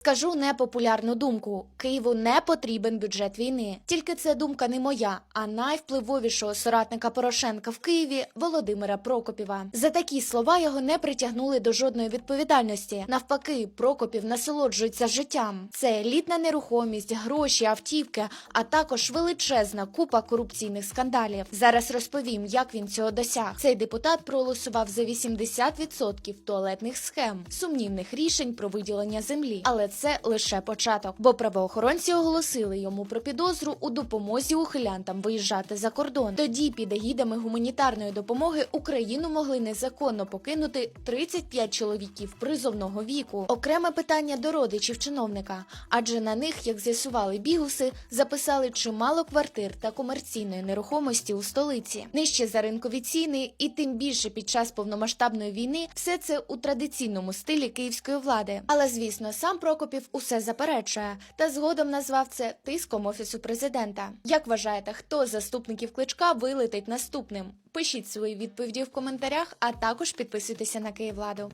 Скажу непопулярну думку: Києву не потрібен бюджет війни. Тільки це думка не моя, а найвпливовішого соратника Порошенка в Києві Володимира Прокопіва. За такі слова його не притягнули до жодної відповідальності. Навпаки, Прокопів насолоджується життям. Це елітна нерухомість, гроші, автівки, а також величезна купа корупційних скандалів. Зараз розповім, як він цього досяг. Цей депутат проголосував за 80% туалетних схем, сумнівних рішень про виділення землі. Але це лише початок, бо правоохоронці оголосили йому про підозру у допомозі ухилянтам виїжджати за кордон. Тоді під егідами гуманітарної допомоги Україну могли незаконно покинути 35 чоловіків призовного віку. Окреме питання до родичів чиновника, адже на них, як з'ясували бігуси, записали чимало квартир та комерційної нерухомості у столиці. Нижче за ринкові ціни, і тим більше під час повномасштабної війни, все це у традиційному стилі київської влади. Але звісно, сам Прокопів усе заперечує та згодом назвав це тиском офісу президента. Як вважаєте, хто з заступників кличка вилетить наступним? Пишіть свої відповіді в коментарях, а також підписуйтеся на Київладу.